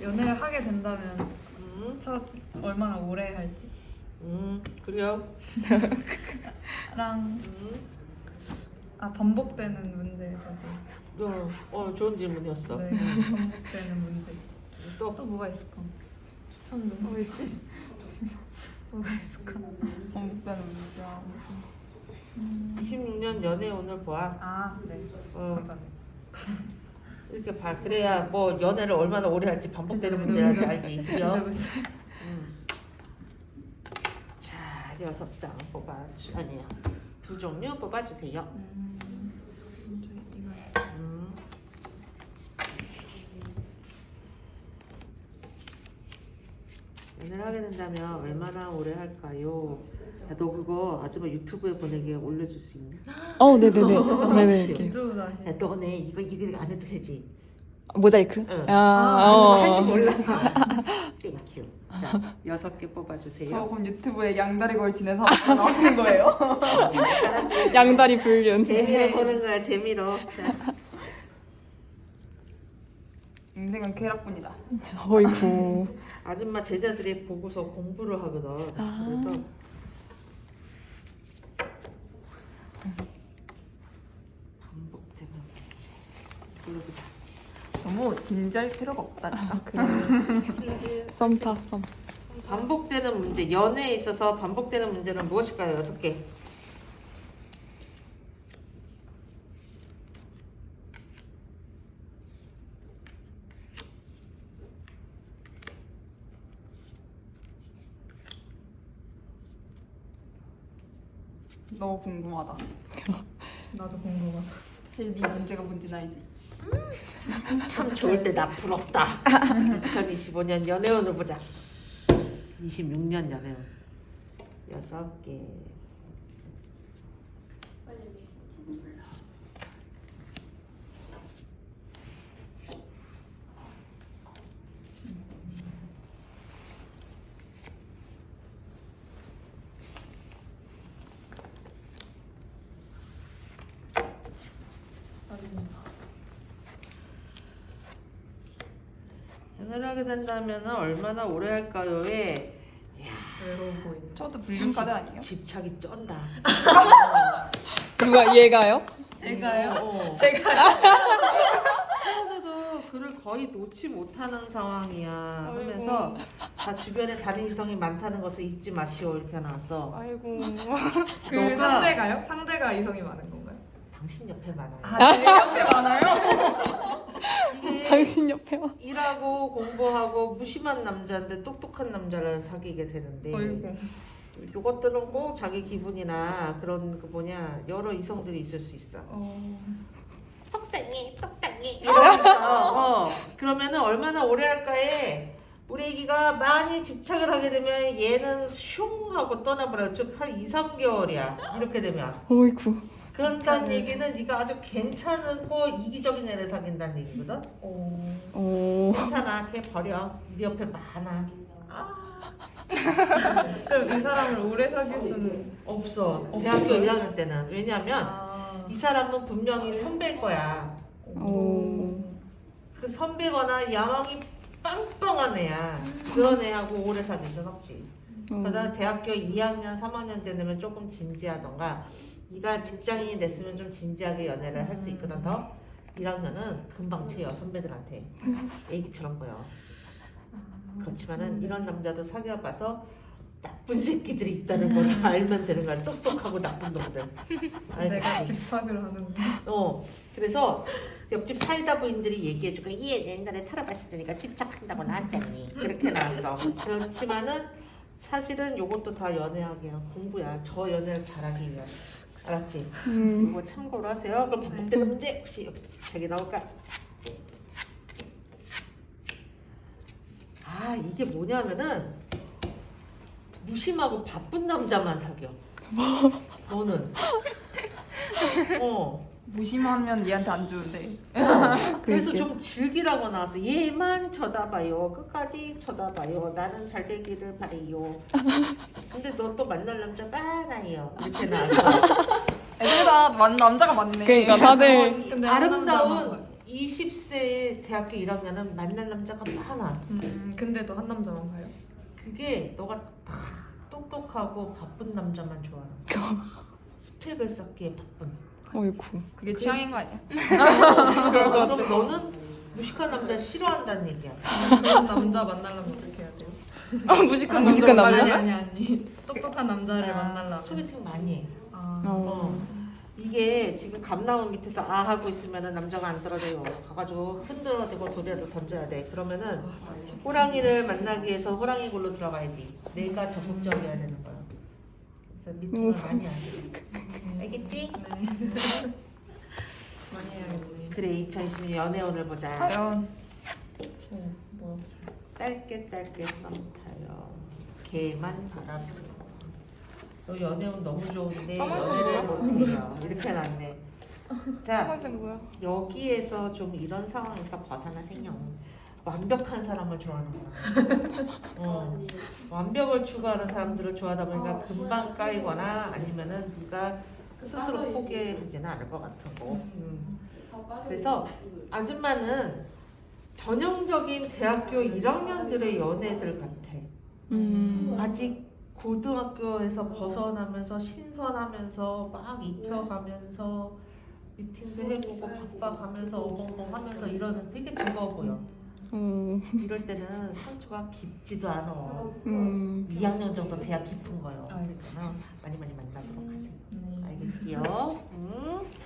연애를 하게 된다면 음, 첫 얼마나 오래 할지? 음, 그래요. 랑. 음, 아 반복되는 문제 저도 어, 어, 좋은 질문이었어. 네 반복되는 문제. 또? 또 뭐가 있을까? 추천 좀 뭐 있지? 뭐가 있을까? 반복되는 문제야. 26년 연애 오늘 보아. 아네. 어, 맞아 이렇게 봐. 그래야 뭐 연애를 얼마나 오래 할지 반복되는 문제랄지 알지. 그죠 그죠? 그죠 음. 자, 여섯 장 뽑아 주 아니야. 두 종류 뽑아 주세요. 음, 이거 음. 연애를 하게 된다면 얼마나 오래 할까요? 야, 너 그거 아줌마 유튜브에 보내기에 올려줄 수 있냐? 어, 네네네. 네네. 이렇게. 유튜브 다시 야, 너네 이거 이거 안 해도 되지? 모자이크? 응. 아, 아, 어. 할줄 몰라. 땡큐. 자, 여섯 개 저 뽑아주세요. 그럼 유튜브에 양다리 걸치는 사람가 나오는 거예요? 양다리 불륜. 재미로 보는 거야, 재미로. 자, 인생은 쾌락뿐이다. 어이구. 아줌마 제자들이 보고서 공부를 하거든. 아. 그래서 반복되는 문제. 불러보자. 너무 진지할 필요가 없다니까. 그래. 썸타, 썸. 반복되는 문제. 연애에 있어서 반복되는 문제는 무엇일까요? 여섯 개. 너무 궁금하다. 나도 궁금하다 사실 네 문제가 뭔지 알지? 참 좋을 때 나 부럽다. 2025년 연애운을 보자. 26년 연애운. 여섯 개. 연애를 하게 된다면 얼마나 오래 할까요에 외로워 보인다 저도 불륜까지 아니에요? 집착이 쩐다. 누가 얘가요? 제가요? 어. 제가 하면서도 그를 거의 놓지 못하는 상황이야 하면서 다 주변에 다른 이성이 많다는 것을 잊지 마시오 이렇게 나왔어. 아이고. 그 너가- 상대가요? 상대가 이성이 많은 건가요? 당신 옆에 많아요. 아 제 옆에 많아요? 당신 옆에 와. 일하고 공부하고 무심한 남자인데 똑똑한 남자를 사귀게 되는데 어이구. 이것들은 꼭 자기 기분이나 그런 그 뭐냐 여러 이성들이 있을 수 있어. 어... 속상해, 똑당해. 이러면서 어, 그러면은 얼마나 오래 할까에 우리 애기가 많이 집착을 하게 되면 얘는 슝 하고 떠나버려. 즉한 2, 3개월이야. 이렇게 되면. 어이구. 그런다는 얘기는 네가 아주 괜찮고 이기적인 애를 사귄다는 얘기거든? 어... 오. 괜찮아. 걔 버려. 네 옆에 많아. 그럼 이 사람을 오래 사귈 수는 없어. 대학교 1학년 때는. 왜냐면 아... 이 사람은 분명히 선배일 거야. 오. 그 선배거나 야망이 빵빵한 애야. 그런 애하고 오래 사귈 순 없지. 어. 그러다 대학교 2학년, 3학년 때 되면 조금 진지하던가 네가 직장인이 됐으면 좀 진지하게 연애를 할 수 있거든 더. 1학년은 금방 채여 선배들한테 애기처럼 보여. 그렇지만은 이런 남자도 사귀어봐서 나쁜 새끼들이 있다는 걸 알면 되는 거야. 똑똑하고 나쁜 놈들. 내가 알겠지? 집착을 하는 어, 그래서 옆집 사이다 부인들이 얘기해주고 얘 옛날에 탈아봤으니까 집착한다고 나왔잖니 그렇게 나왔어. 그렇지만은 사실은 요것도 다 연애하기야 공부야. 저 연애를 잘하기 위한. 알았지? 음. 이거 참고로 하세요. 그럼 반복되는 문제 혹시 집착이 나올까? 아 이게 뭐냐면은 무심하고 바쁜 남자만 사겨. 너는? 어. 무심하면 얘한테 안 좋은데. 그래서 그러게. 좀 즐기라고 나와서 얘만 쳐다봐요. 끝까지 쳐다봐요. 나는 잘 되기를 바래요. 근데 너 또 만날 남자 많아요. 이렇게 나와서 애들다 만 남자가 많네. 그러니까 다들 근데 아름다운 이 20세 대학교 1학년은 만날 남자가 많아. 음, 근데도 한 남자만 가요? 그게 너가 다 똑똑하고 바쁜 남자만 좋아하는 거야. 스펙을 쌓기에 바쁜. 어이구. 그게 취향인 거 아니야? 그래서 그럼 너는 무식한 남자 싫어한다는 얘기야. 그런 남자 만나려면 어떻게 해야 돼요? 아 무식한 무식한 남자? 아니 아니 아니 똑똑한 남자를 아, 만나려면 소개팅 많이 해. 아, 어. 이게 지금 감나무 밑에서 아 하고 있으면은 남자가 안 떨어져요. 가가지고 흔들어대고 돌이라도 던져야 돼. 그러면은 호랑이를 만나기 위해서 호랑이 골로 들어가야지. 내가 적극적이어야 되는 거야. 그래서 미팅을 많이 해야 돼. 알겠지? 네. 많이 해야겠네. 그래 2020년 연애운을 보자. 과연 어, 뭐 짧게 짧게 썸 타요. 걔만 바라보고. 너 연애운 너무 좋은데 연애를 못해요. 이렇게 났네. 자 빨간색 뭐야? 여기에서 좀 이런 상황에서 벗어나세요. 완벽한 사람을 좋아하는 거야. 어, 완벽을 추구하는 사람들을 좋아하다 보니까 금방 까이거나 아니면은 네가 스스로 포기하지는 않을 것 같은 거. 음. 그래서 아줌마는 전형적인 대학교 1학년들의 연애들 같아. 음. 아직 고등학교에서 벗어나면서 신선하면서 막 익혀가면서 미팅도 해보고 바빠가면서 어벙벙 하면서 이러는 되게 즐거워 보여. 어. 이럴 때는 상처가 깊지도 않아. 음. 2학년 정도 돼야 깊은 거예요. 아, 그러니까 많이 많이 만나도록 하세요. 네. 알겠지요? 응?